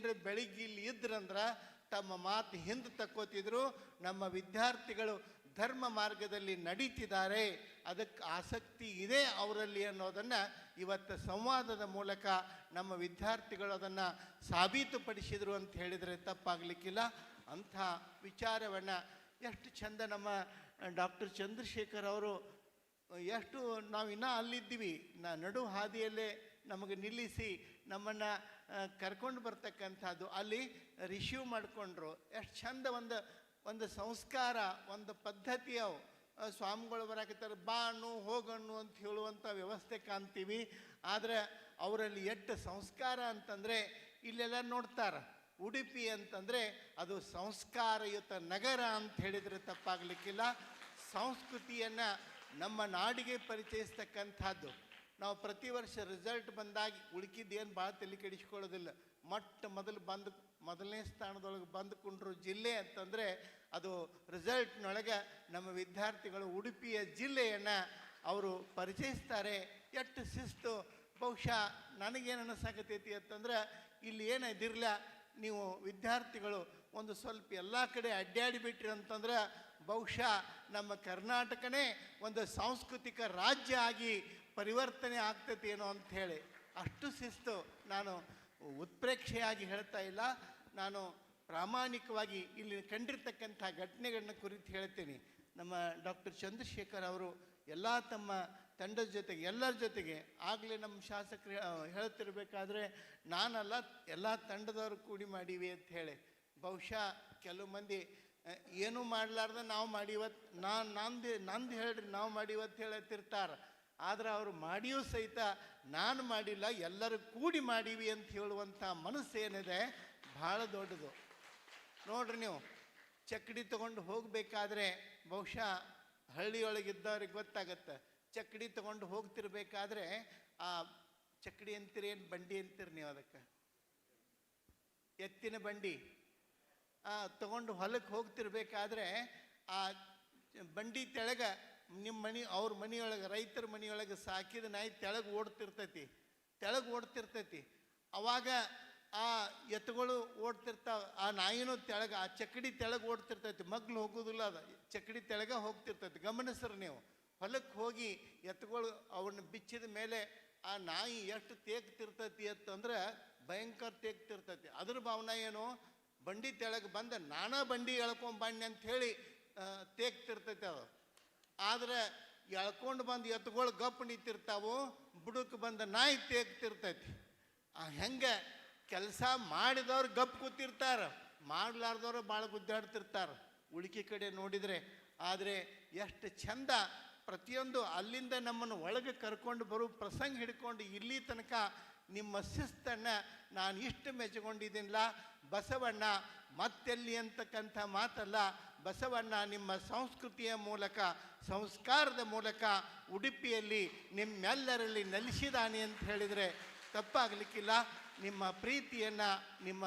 ಏನರ ಬೆಳಿಗ್ಗೆ ಇಲ್ಲಿ ಇದ್ರಂದ್ರೆ ತಮ್ಮ ಮಾತು ಹಿಂದೆ ತಕ್ಕೋತಿದ್ರು, ನಮ್ಮ ವಿದ್ಯಾರ್ಥಿಗಳು ಧರ್ಮ ಮಾರ್ಗದಲ್ಲಿ ನಡೀತಿದ್ದಾರೆ ಅದಕ್ಕೆ ಆಸಕ್ತಿ ಇದೆ ಅವರಲ್ಲಿ ಅನ್ನೋದನ್ನು ಇವತ್ತು ಸಂವಾದದ ಮೂಲಕ ನಮ್ಮ ವಿದ್ಯಾರ್ಥಿಗಳು ಅದನ್ನು ಸಾಬೀತುಪಡಿಸಿದರು ಅಂತ ಹೇಳಿದರೆ ತಪ್ಪಾಗಲಿಕ್ಕಿಲ್ಲ. ಅಂಥ ವಿಚಾರವನ್ನು ಎಷ್ಟು ಚಂದ ನಮ್ಮ ಡಾಕ್ಟರ್ ಚಂದ್ರಶೇಖರ್ ಅವರು, ಎಷ್ಟು ನಾವು ಇನ್ನೂ ಅಲ್ಲಿದ್ದೀವಿ, ನಾ ನಡು ಹಾದಿಯಲ್ಲೇ ನಮಗೆ ನಿಲ್ಲಿಸಿ ನಮ್ಮನ್ನು ಕರ್ಕೊಂಡು ಬರ್ತಕ್ಕಂಥದ್ದು. ಅಲ್ಲಿ ರಿಸೀವ್ ಮಾಡಿಕೊಂಡ್ರು. ಎಷ್ಟು ಚಂದ ಒಂದು ಒಂದು ಸಂಸ್ಕಾರ ಒಂದು ಪದ್ಧತಿ ಅವು. ಆ, ಸ್ವಾಮಿಗಳು ಬರಾಕತ್ತಾರೆ ಬಾನು ಹೋಗಣ್ಣು ಅಂತ ಹೇಳುವಂಥ ವ್ಯವಸ್ಥೆ ಕಾಣ್ತೀವಿ. ಆದರೆ ಅವರಲ್ಲಿ ಎಷ್ಟು ಸಂಸ್ಕಾರ ಅಂತಂದರೆ ಇಲ್ಲೆಲ್ಲ ನೋಡ್ತಾರೆ. ಉಡುಪಿ ಅಂತಂದರೆ ಅದು ಸಂಸ್ಕಾರಯುತ ನಗರ ಅಂತ ಹೇಳಿದರೆ ತಪ್ಪಾಗಲಿಕ್ಕಿಲ್ಲ. ಸಂಸ್ಕೃತಿಯನ್ನು ನಮ್ಮ ನಾಡಿಗೆ ಪರಿಚಯಿಸ್ತಕ್ಕಂಥದ್ದು. ನಾವು ಪ್ರತಿ ವರ್ಷ ರಿಸಲ್ಟ್ ಬಂದಾಗ ಉಳ್ಕಿದ್ದು ಏನು ಭಾಳ ತಲೆ ಕೆಡಿಸ್ಕೊಳ್ಳೋದಿಲ್ಲ. ಮೊಟ್ಟ ಮೊದಲು ಬಂದು, ಮೊದಲನೇ ಸ್ಥಾನದೊಳಗೆ ಬಂದುಕೊಂಡ್ರು ಜಿಲ್ಲೆ ಅಂತಂದರೆ ಅದು ರಿಸಲ್ಟ್ನೊಳಗೆ ನಮ್ಮ ವಿದ್ಯಾರ್ಥಿಗಳು ಉಡುಪಿಯ ಜಿಲ್ಲೆಯನ್ನು ಅವರು ಪರಿಚಯಿಸ್ತಾರೆ. ಎಷ್ಟು ಶಿಸ್ತು. ಬಹುಶಃ ನನಗೇನು ಅನ್ನಿಸಾಕತೈತಿ ಅಂತಂದ್ರೆ ಇಲ್ಲಿ ಏನಿದಿರಲ್ಲ ನೀವು ವಿದ್ಯಾರ್ಥಿಗಳು ಒಂದು ಸ್ವಲ್ಪ ಎಲ್ಲ ಕಡೆ ಅಡ್ಡಾಡಿಬಿಟ್ರಿ ಅಂತಂದ್ರೆ ಬಹುಶಃ ನಮ್ಮ ಕರ್ನಾಟಕನೇ ಒಂದು ಸಾಂಸ್ಕೃತಿಕ ರಾಜ್ಯ ಆಗಿ ಪರಿವರ್ತನೆ ಆಗ್ತೈತೇನೋ ಅಂತ ಹೇಳಿ ಅಷ್ಟು ಶಿಸ್ತು ನಾನು ಉತ್ಪ್ರೇಕ್ಷೆಯಾಗಿ ಹೇಳ್ತಾ ಇಲ್ಲ. ನಾನು ಪ್ರಾಮಾಣಿಕವಾಗಿ ಇಲ್ಲಿ ಕಂಡಿರ್ತಕ್ಕಂಥ ಘಟನೆಗಳನ್ನ ಕುರಿತು ಹೇಳ್ತೀನಿ. ನಮ್ಮ ಡಾಕ್ಟರ್ ಚಂದ್ರಶೇಖರ್ ಅವರು ಎಲ್ಲ ತಮ್ಮ ತಂಡದ ಜೊತೆಗೆ, ಎಲ್ಲರ ಜೊತೆಗೆ ಆಗಲೇ ನಮ್ಮ ಶಾಸಕರು ಹೇಳ್ತಿರ್ಬೇಕಾದ್ರೆ ನಾನಲ್ಲ, ಎಲ್ಲ ತಂಡದವರು ಕೂಡಿ ಮಾಡೀವಿ ಅಂತ ಹೇಳಿ. ಬಹುಶಃ ಕೆಲವು ಮಂದಿ ಏನೂ ಮಾಡಲಾರ್ದ ನಾವು ಮಾಡಿವತ್ತು ನಾನು, ನಂದು ನಂದು ಹೇಳ್ರಿ, ನಾವು ಮಾಡಿವತ್ತು ಹೇಳತ್ತಿರ್ತಾರೆ. ಆದ್ರೆ ಅವರು ಮಾಡಿಯೂ ಸಹಿತ ನಾನು ಮಾಡಿಲ್ಲ ಎಲ್ಲರೂ ಕೂಡಿ ಮಾಡೀವಿ ಅಂತ ಹೇಳುವಂಥ ಮನಸ್ಸು ಏನಿದೆ ಭಾಳ ದೊಡ್ಡದು. ನೋಡ್ರಿ ನೀವು ಚಕ್ಕಡಿ ತಗೊಂಡು ಹೋಗಬೇಕಾದ್ರೆ ಬಹುಶಃ ಹಳ್ಳಿಯೊಳಗಿದ್ದವ್ರಿಗೆ ಗೊತ್ತಾಗತ್ತೆ. ಚಕ್ಕಡಿ ತಗೊಂಡು ಹೋಗ್ತಿರ್ಬೇಕಾದ್ರೆ ಆ ಚಕ್ಕಡಿ ಅಂತೀರಿ ಏನು ಬಂಡಿ ಅಂತೀರಿ ನೀವು ಅದಕ್ಕೆ? ಎತ್ತಿನ ಬಂಡಿ. ಆ, ತಗೊಂಡು ಹೊಲಕ್ಕೆ ಹೋಗ್ತಿರ್ಬೇಕಾದ್ರೆ ಆ ಬಂಡಿ ತೆಳಗ ನಿಮ್ಮ ಮನೆ, ಅವ್ರ ಮನೆಯೊಳಗೆ, ರೈತರ ಮನೆಯೊಳಗೆ ಸಾಕಿದ ನಾಯಿ ತೆಳಗೆ ಓಡ್ತಿರ್ತೈತಿ ತೆಳಗೆ ಓಡ್ತಿರ್ತೈತಿ. ಅವಾಗ ಆ ಎತ್ತುಗಳು ಓಡ್ತಿರ್ತಾವ, ಆ ನಾಯಿನೂ ತೆಳಗೆ, ಆ ಚಕ್ಕಡಿ ತೆಳಗೆ ಓಡ್ತಿರ್ತೈತಿ. ಮಗ್ಲು ಹೋಗೋದಿಲ್ಲ ಅದು ಚಕ್ಕಡಿ ತೆಳಗೆ ಹೋಗ್ತಿರ್ತೈತಿ. ಗಮನಿಸ್ರಿ ನೀವು. ಹೊಲಕ್ಕೆ ಹೋಗಿ ಎತ್ತುಗಳು ಅವನ್ನ ಬಿಚ್ಚಿದ ಮೇಲೆ ಆ ನಾಯಿ ಎಷ್ಟು ತೇಗ್ತಿರ್ತೈತಿ ಅಂತಂದ್ರೆ ಭಯಂಕರ ತೇಗ್ತಿರ್ತೈತಿ. ಅದ್ರ ಭಾವನೆ ಏನು? ಬಂಡಿ ತೆಳಗೆ ಬಂದ ನಾನಾ ಬಂಡಿ ಎಳ್ಕೊಂಬಣ್ಣಿ ಅಂತ ಹೇಳಿ ತೇಗ್ತಿರ್ತೈತಿ ಅದು. ಆದ್ರೆ ಎಳ್ಕೊಂಡು ಬಂದು ಎತ್ತುಗಳು ಗಪ್ ನಿಂತಿರ್ತಾವು ಬುಡಕ್ಕೆ ಬಂದ ನಾಯಿ ತೇಗ್ತಿರ್ತೈತಿ. ಆ ಹೆಂಗೆ ಕೆಲಸ ಮಾಡಿದವ್ರು ಗಪ್ ಕೂತಿರ್ತಾರೆ, ಮಾಡಲಾರ್ದವ್ರು ಭಾಳ ಗುದ್ದಾಡ್ತಿರ್ತಾರೆ. ಉಳಿಕೆ ಕಡೆ ನೋಡಿದರೆ ಆದರೆ ಎಷ್ಟು ಚಂದ ಪ್ರತಿಯೊಂದು ಅಲ್ಲಿಂದ ನಮ್ಮನ್ನು ಒಳಗೆ ಕರ್ಕೊಂಡು ಬರೋ ಪ್ರಸಂಗ ಹಿಡ್ಕೊಂಡು ಇಲ್ಲಿ ತನಕ ನಿಮ್ಮ ಶಿಸ್ತನ್ನು ನಾನು ಇಷ್ಟು ಮೆಚ್ಚಿಕೊಂಡಿದ್ದೀನಿಲ್ಲ, ಬಸವಣ್ಣ ಮತ್ತೆಲ್ಲಿ ಅಂತಕ್ಕಂಥ ಮಾತಲ್ಲ, ಬಸವಣ್ಣ ನಿಮ್ಮ ಸಂಸ್ಕೃತಿಯ ಮೂಲಕ, ಸಂಸ್ಕಾರದ ಮೂಲಕ ಉಡುಪಿಯಲ್ಲಿ ನಿಮ್ಮೆಲ್ಲರಲ್ಲಿ ನೆಲೆಸಿದಾನೆ ಅಂತ ಹೇಳಿದರೆ ತಪ್ಪಾಗಲಿಕ್ಕಿಲ್ಲ. ನಿಮ್ಮ ಪ್ರೀತಿಯನ್ನು, ನಿಮ್ಮ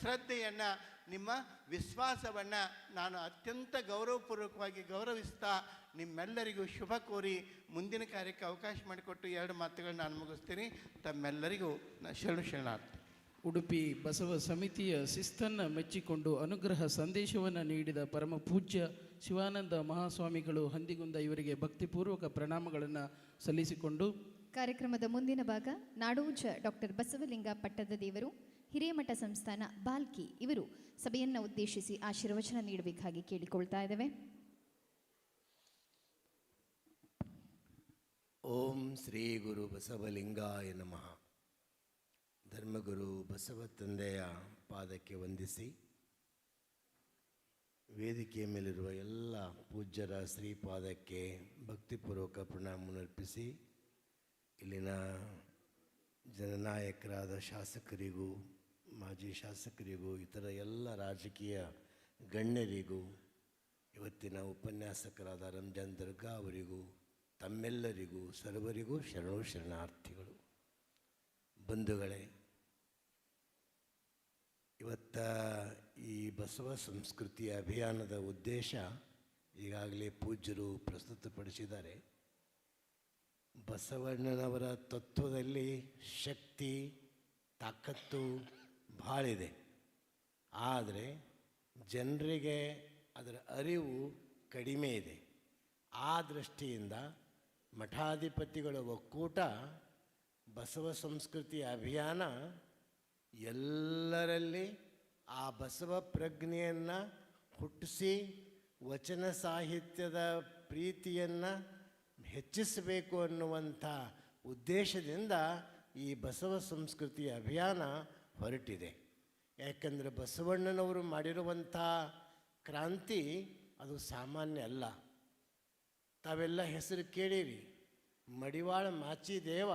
ಶ್ರದ್ಧೆಯನ್ನು ನಿಮ್ಮ ವಿಶ್ವಾಸವನ್ನು ನಾನು ಅತ್ಯಂತ ಗೌರವಪೂರ್ವಕವಾಗಿ ಗೌರವಿಸ್ತಾ ನಿಮ್ಮೆಲ್ಲರಿಗೂ ಶುಭ ಕೋರಿ ಮುಂದಿನ ಕಾರ್ಯಕ್ಕೆ ಅವಕಾಶ ಮಾಡಿಕೊಟ್ಟು ಎರಡು ಮಾತುಗಳನ್ನ ನಾನು ಮುಗಿಸ್ತೀನಿ. ತಮ್ಮೆಲ್ಲರಿಗೂ ನ- ಶರಣು ಶರಣಾರ್ಥಿ. ಉಡುಪಿ ಬಸವ ಸಮಿತಿಯ ಶಿಸ್ತನ್ನು ಮೆಚ್ಚಿಕೊಂಡು ಅನುಗ್ರಹ ಸಂದೇಶವನ್ನು ನೀಡಿದ ಪರಮ ಪೂಜ್ಯ ಶಿವಾನಂದ ಮಹಾಸ್ವಾಮಿಗಳು ಹಂದಿಗುಂದ ಇವರಿಗೆ ಭಕ್ತಿಪೂರ್ವಕ ಪ್ರಣಾಮಗಳನ್ನು ಸಲ್ಲಿಸಿಕೊಂಡು ಕಾರ್ಯಕ್ರಮದ ಮುಂದಿನ ಭಾಗ ನಾಡೋಜ ಡಾಕ್ಟರ್ ಬಸವಲಿಂಗ ಪಟ್ಟದ ದೇವರು. ಹಿರೇಮಠ ಸಂಸ್ಥಾನ ಬಾಲ್ಕಿ. ಇವರು ಸಭೆಯನ್ನು ಉದ್ದೇಶಿಸಿ ಆಶೀರ್ವಚನ ನೀಡಬೇಕಾಗಿ ಕೇಳಿಕೊಳ್ತಾ ಇದ್ದೇವೆ. ಓಂ ಶ್ರೀ ಗುರು ಬಸವಲಿಂಗಾಯ ನಮಃ. ಧರ್ಮಗುರು ಬಸವ ತಂದೆಯ ಪಾದಕ್ಕೆ ವಂದಿಸಿ, ವೇದಿಕೆಯ ಮೇಲಿರುವ ಎಲ್ಲ ಪೂಜ್ಯರ ಶ್ರೀಪಾದಕ್ಕೆ ಭಕ್ತಿಪೂರ್ವಕ ಪ್ರಣಾಮನರ್ಪಿಸಿ ಇಲ್ಲಿನ ಜನನಾಯಕರಾದ ಶಾಸಕರಿಗೂ ಮಾಜಿ ಶಾಸಕರಿಗೂ, ಇತರ ಎಲ್ಲ ರಾಜಕೀಯ ಗಣ್ಯರಿಗೂ, ಇವತ್ತಿನ ಉಪನ್ಯಾಸಕರಾದ ರಂಜಾನ್ ದರ್ಗಾ ಅವರಿಗೂ, ತಮ್ಮೆಲ್ಲರಿಗೂ, ಸರ್ವರಿಗೂ ಶರಣು ಶರಣಾರ್ಥಿಗಳು. ಬಂಧುಗಳೇ, ಇವತ್ತ ಈ ಬಸವ ಸಂಸ್ಕೃತಿ ಅಭಿಯಾನದ ಉದ್ದೇಶ ಈಗಾಗಲೇ ಪೂಜ್ಯರು ಪ್ರಸ್ತುತಪಡಿಸಿದ್ದಾರೆ. ಬಸವಣ್ಣನವರ ತತ್ವದಲ್ಲಿ ಶಕ್ತಿ, ತಾಕತ್ತು ಭಾಳಿದೆ. ಆದರೆ ಜನರಿಗೆ ಅದರ ಅರಿವು ಕಡಿಮೆ ಇದೆ. ಆ ದೃಷ್ಟಿಯಿಂದ ಮಠಾಧಿಪತಿಗಳ ಒಕ್ಕೂಟ, ಬಸವ ಸಂಸ್ಕೃತಿ ಅಭಿಯಾನ ಎಲ್ಲರಲ್ಲಿ ಆ ಬಸವ ಪ್ರಜ್ಞೆಯನ್ನು ಹುಟ್ಟಿಸಿ, ವಚನ ಸಾಹಿತ್ಯದ ಪ್ರೀತಿಯನ್ನು ಹೆಚ್ಚಿಸಬೇಕು ಅನ್ನುವಂಥ ಉದ್ದೇಶದಿಂದ ಈ ಬಸವ ಸಂಸ್ಕೃತಿ ಅಭಿಯಾನ ಹೊರಟಿದೆ. ಯಾಕಂದರೆ ಬಸವಣ್ಣನವರು ಮಾಡಿರುವಂಥ ಕ್ರಾಂತಿ ಅದು ಸಾಮಾನ್ಯ ಅಲ್ಲ. ತಾವೆಲ್ಲ ಹೆಸರು ಕೇಳಿರಿ. ಮಡಿವಾಳ ಮಾಚಿದೇವ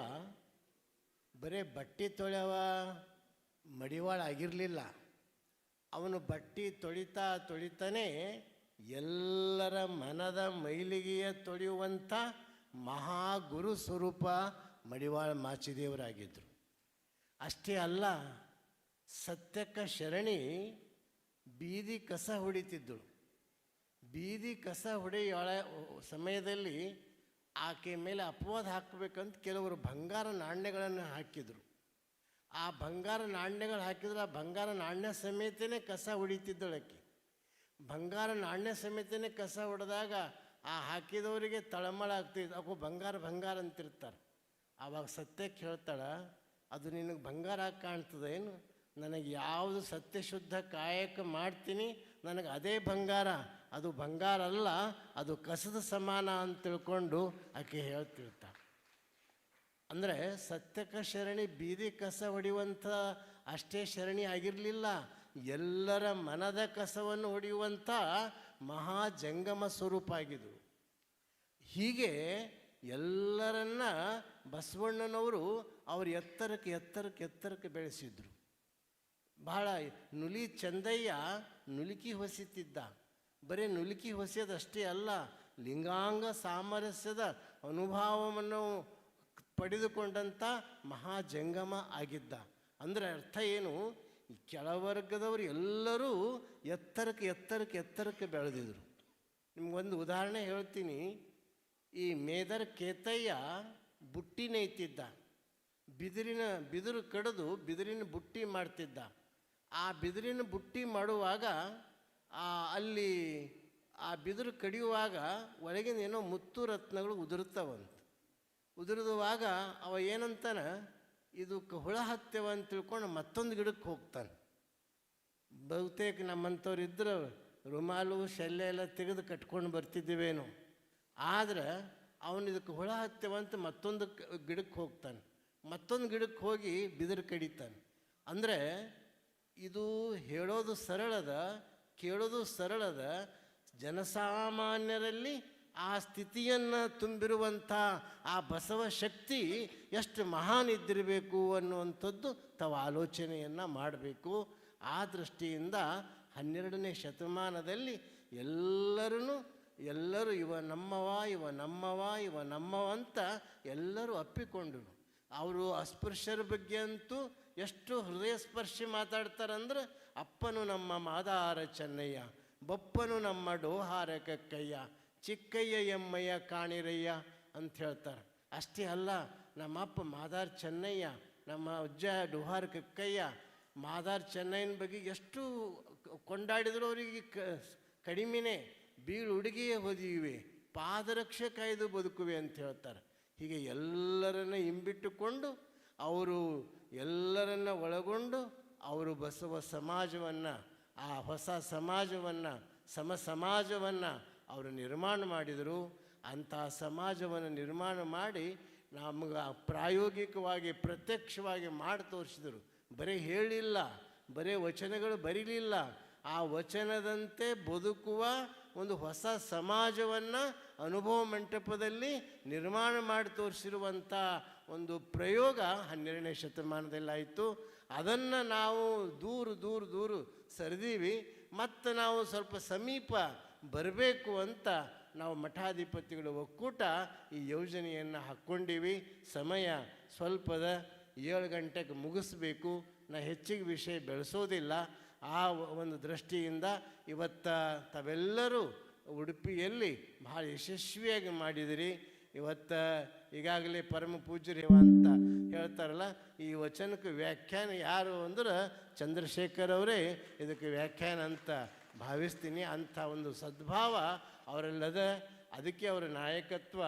ಬರೇ ಬಟ್ಟೆ ತೊಳೆವ ಮಡಿವಾಳ ಆಗಿರಲಿಲ್ಲ. ಅವನು ಬಟ್ಟೆ ತೊಳಿತಾ ತೊಳಿತಾನೆ ಎಲ್ಲರ ಮನದ ಮೈಲಿಗೆಯ ತೊಳೆಯುವಂಥ ಮಹಾಗುರು ಸ್ವರೂಪ ಮಡಿವಾಳ ಮಾಚಿದೇವರಾಗಿದ್ದರು ಅಷ್ಟೇ ಅಲ್ಲ ಸತ್ಯಕ್ಕ ಶರಣಿ ಬೀದಿ ಕಸ ಹೊಡಿತಿದ್ದಳು. ಬೀದಿ ಕಸ ಹೊಡೆಯೋಳ ಸಮಯದಲ್ಲಿ ಆಕೆ ಮೇಲೆ ಅಪವಾದ ಹಾಕಬೇಕಂತ ಕೆಲವರು ಬಂಗಾರ ನಾಣ್ಯಗಳನ್ನು ಹಾಕಿದರು. ಆ ಬಂಗಾರ ನಾಣ್ಯಗಳು ಹಾಕಿದ್ರೆ ಆ ಬಂಗಾರ ನಾಣ್ಯ ಸಮೇತನೇ ಕಸ ಹೊಡಿತಿದ್ದಳು ಆಕೆ. ಬಂಗಾರ ನಾಣ್ಯ ಸಮೇತನೇ ಕಸ ಹೊಡೆದಾಗ ಆ ಹಾಕಿದವರಿಗೆ ತಳಮಳ ಆಗ್ತಿದ್ದು ಅವು ಬಂಗಾರ ಬಂಗಾರ ಅಂತಿರ್ತಾರೆ. ಆವಾಗ ಸತ್ಯಕ್ಕೆ ಹೇಳ್ತಾಳೆ ಅದು ನಿನಗೆ ಬಂಗಾರ ಆಗಿ ಕಾಣ್ತದೆ ಏನು ನನಗೆ ಯಾವುದು ಸತ್ಯಶುದ್ಧ ಕಾಯಕ ಮಾಡ್ತೀನಿ, ನನಗೆ ಅದೇ ಬಂಗಾರ. ಅದು ಬಂಗಾರ ಅಲ್ಲ, ಅದು ಕಸದ ಸಮಾನ ಅಂತ ತಿಳ್ಕೊಂಡು ಆಕೆ ಹೇಳ್ತಿರ್ತಾಳೆ ಅಂದರೆ ಸತ್ಯಕ ಶರಣಿ, ಬೀದಿ ಕಸ ಹೊಡೆಯುವಂಥ ಅಷ್ಟೇ ಶರಣಿ ಆಗಿರಲಿಲ್ಲ. ಎಲ್ಲರ ಮನದ ಕಸವನ್ನು ಹೊಡೆಯುವಂಥ ಮಹಾ ಜಂಗಮ ಸ್ವರೂಪ ಆಗಿದ್ರು ಹೀಗೆ ಎಲ್ಲರನ್ನ ಬಸವಣ್ಣನವರು ಅವ್ರ ಎತ್ತರಕ್ಕೆ ಎತ್ತರಕ್ಕೆ ಎತ್ತರಕ್ಕೆ ಬೆಳೆಸಿದ್ರು. ಬಹಳ ನುಲಿ ಚಂದಯ್ಯ ನುಲುಕಿ ಹೊಸಿತಿದ್ದ. ಬರೀ ನುಲಿಕಿ ಹೊಸಿಯದಷ್ಟೇ ಅಲ್ಲ, ಲಿಂಗಾಂಗ ಸಾಮರಸ್ಯದ ಅನುಭವವನ್ನು ಪಡೆದುಕೊಂಡಂಥ ಮಹಾಜಂಗಮ ಆಗಿದ್ದ. ಅಂದರೆ ಅರ್ಥ ಏನು? ಕೆಳವರ್ಗದವರು ಎಲ್ಲರೂ ಎತ್ತರಕ್ಕೆ ಎತ್ತರಕ್ಕೆ ಎತ್ತರಕ್ಕೆ ಬೆಳೆದಿದ್ರು. ನಿಮ್ಗೊಂದು ಉದಾಹರಣೆ ಹೇಳ್ತೀನಿ. ಈ ಮೇದರ್ ಕೇತಯ್ಯ ಬುಟ್ಟಿ ನೇಯ್ತಿದ್ದ ಬಿದಿರಿನ, ಬಿದಿರು ಕಡಿದು ಬಿದಿರಿನ ಬುಟ್ಟಿ ಮಾಡ್ತಿದ್ದ. ಆ ಬಿದಿರಿನ ಬುಟ್ಟಿ ಮಾಡುವಾಗ ಅಲ್ಲಿ ಆ ಬಿದಿರು ಕಡಿಯುವಾಗ ಒಳಗಿನ ಏನೋ ಮುತ್ತು ರತ್ನಗಳು ಉದುರುತ್ತವಂತ. ಉದುರಿದುವಾಗ ಅವ ಏನಂತಾನೆ, ಇದು ಹುಳ ಹತ್ಯವ ಅಂತ ತಿಳ್ಕೊಂಡು ಮತ್ತೊಂದು ಗಿಡಕ್ಕೆ ಹೋಗ್ತಾನೆ. ಬಹುತೇಕ ನಮ್ಮಂಥವ್ರು ಇದ್ರೆ ರುಮಾಲು, ಶಲ್ಯ ಎಲ್ಲ ತೆಗೆದು ಕಟ್ಕೊಂಡು ಬರ್ತಿದ್ದೀವೇನೋ. ಆದ್ರೆ ಅವನು ಇದಕ್ಕೆ ಹುಳ ಅಂತ ಮತ್ತೊಂದು ಗಿಡಕ್ಕೆ ಹೋಗ್ತಾನೆ. ಮತ್ತೊಂದು ಗಿಡಕ್ಕೆ ಹೋಗಿ ಬಿದಿರು ಕಡಿತಾನೆ. ಅಂದರೆ ಇದು ಹೇಳೋದು ಸರಳದ, ಕೇಳೋದು ಸರಳದ, ಜನಸಾಮಾನ್ಯರಲ್ಲಿ ಆ ಸ್ಥಿತಿಯನ್ನು ತುಂಬಿರುವಂಥ ಆ ಬಸವ ಶಕ್ತಿ ಎಷ್ಟು ಮಹಾನ್ ಇದ್ದಿರಬೇಕು ಅನ್ನುವಂಥದ್ದು ತಾವು ಆಲೋಚನೆಯನ್ನು ಮಾಡಬೇಕು. ಆ ದೃಷ್ಟಿಯಿಂದ ಹನ್ನೆರಡನೇ ಶತಮಾನದಲ್ಲಿ ಎಲ್ಲರೂ ಎಲ್ಲರೂ ಇವ ನಮ್ಮವ ಇವ ನಮ್ಮವ ಇವ ನಮ್ಮವ ಅಂತ ಎಲ್ಲರೂ ಅಪ್ಪಿಕೊಂಡರು. ಅವರು ಅಸ್ಪೃಶ್ಯರ ಬಗ್ಗೆ ಅಂತೂ ಎಷ್ಟು ಹೃದಯ ಸ್ಪರ್ಶಿ ಮಾತಾಡ್ತಾರಂದ್ರೆ, ಅಪ್ಪನು ನಮ್ಮ ಮಾದಾರ ಚೆನ್ನಯ್ಯ, ಬಪ್ಪನು ನಮ್ಮ ಡೋಹಾರ ಕಕ್ಕಯ್ಯ ಚಿಕ್ಕಯ್ಯ ಎಮ್ಮಯ್ಯ ಕಾಣಿರಯ್ಯ ಅಂತ ಹೇಳ್ತಾರೆ. ಅಷ್ಟೇ ಅಲ್ಲ, ನಮ್ಮಪ್ಪ ಮಾದಾರ್ ಚೆನ್ನಯ್ಯ, ನಮ್ಮ ಅಜ್ಜ ಡೋಹಾರ ಕಕ್ಕಯ್ಯ ಮಾದಾರ್ ಚೆನ್ನಯ್ಯನ ಬಗ್ಗೆ ಎಷ್ಟು ಕೊಂಡಾಡಿದ್ರು ಅವರಿಗೆ ಕ, ಕಡಿಮೆನೇ, ಬೀಳು ಹುಡುಗಿಯೇ ಹೊದಿಯುವೆ, ಪಾದರಕ್ಷೆ ಕಾಯ್ದು ಬದುಕುವೆ ಅಂತ ಹೇಳ್ತಾರೆ. ಹೀಗೆ ಎಲ್ಲರನ್ನ ಹಿಂಬಿಟ್ಟುಕೊಂಡು ಅವರು ಎಲ್ಲರನ್ನ ಒಳಗೊಂಡು ಅವರು ಬಸವ ಸಮಾಜವನ್ನು, ಆ ಹೊಸ ಸಮಾಜವನ್ನು, ಸಮ ಸಮಾಜವನ್ನು ಅವರು ನಿರ್ಮಾಣ ಮಾಡಿದರು. ಅಂಥ ಸಮಾಜವನ್ನು ನಿರ್ಮಾಣ ಮಾಡಿ ನಮಗೆ ಪ್ರಾಯೋಗಿಕವಾಗಿ, ಪ್ರತ್ಯಕ್ಷವಾಗಿ ಮಾಡಿ ತೋರಿಸಿದರು. ಬರೀ ಹೇಳಿಲ್ಲ, ಬರೀ ವಚನಗಳು ಬರೀಲಿಲ್ಲ. ಆ ವಚನದಂತೆ ಬದುಕುವ ಒಂದು ಹೊಸ ಸಮಾಜವನ್ನು ಅನುಭವ ಮಂಟಪದಲ್ಲಿ ನಿರ್ಮಾಣ ಮಾಡಿ ತೋರಿಸಿರುವಂಥ ಒಂದು ಪ್ರಯೋಗ ಹನ್ನೆರಡನೇ ಶತಮಾನದಲ್ಲಾಯಿತು. ಅದನ್ನು ನಾವು ದೂರ ದೂರ ದೂರ ಸರಿದೀವಿ. ಮತ್ತು ನಾವು ಸ್ವಲ್ಪ ಸಮೀಪ ಬರಬೇಕು ಅಂತ ನಾವು ಮಠಾಧಿಪತಿಗಳ ಒಕ್ಕೂಟ ಈ ಯೋಜನೆಯನ್ನು ಹಾಕ್ಕೊಂಡಿವಿ. ಸಮಯ ಸ್ವಲ್ಪದ ಏಳು ಗಂಟೆಗೆ ಮುಗಿಸ್ಬೇಕು. ನಾ ಹೆಚ್ಚಿಗೆ ವಿಷಯ ಬೆಳೆಸೋದಿಲ್ಲ. ಆ ಒಂದು ದೃಷ್ಟಿಯಿಂದ ಇವತ್ತ ತಾವೆಲ್ಲರೂ ಉಡುಪಿಯಲ್ಲಿ ಭಾಳ ಯಶಸ್ವಿಯಾಗಿ ಮಾಡಿದಿರಿ. ಇವತ್ತು ಈಗಾಗಲೇ ಪರಮ ಪೂಜ್ಯರು ಅಂತ ಹೇಳ್ತಾರಲ್ಲ, ಈ ವಚನಕ್ಕೆ ವ್ಯಾಖ್ಯಾನ ಯಾರು ಅಂದ್ರೆ ಚಂದ್ರಶೇಖರ್ ಅವರೇ. ಇದಕ್ಕೆ ವ್ಯಾಖ್ಯಾನ ಅಂತ ಭಾವಿಸ್ತೀನಿ. ಅಂಥ ಒಂದು ಸದ್ಭಾವ ಅವರಲ್ಲದ. ಅದಕ್ಕೆ ಅವರ ನಾಯಕತ್ವ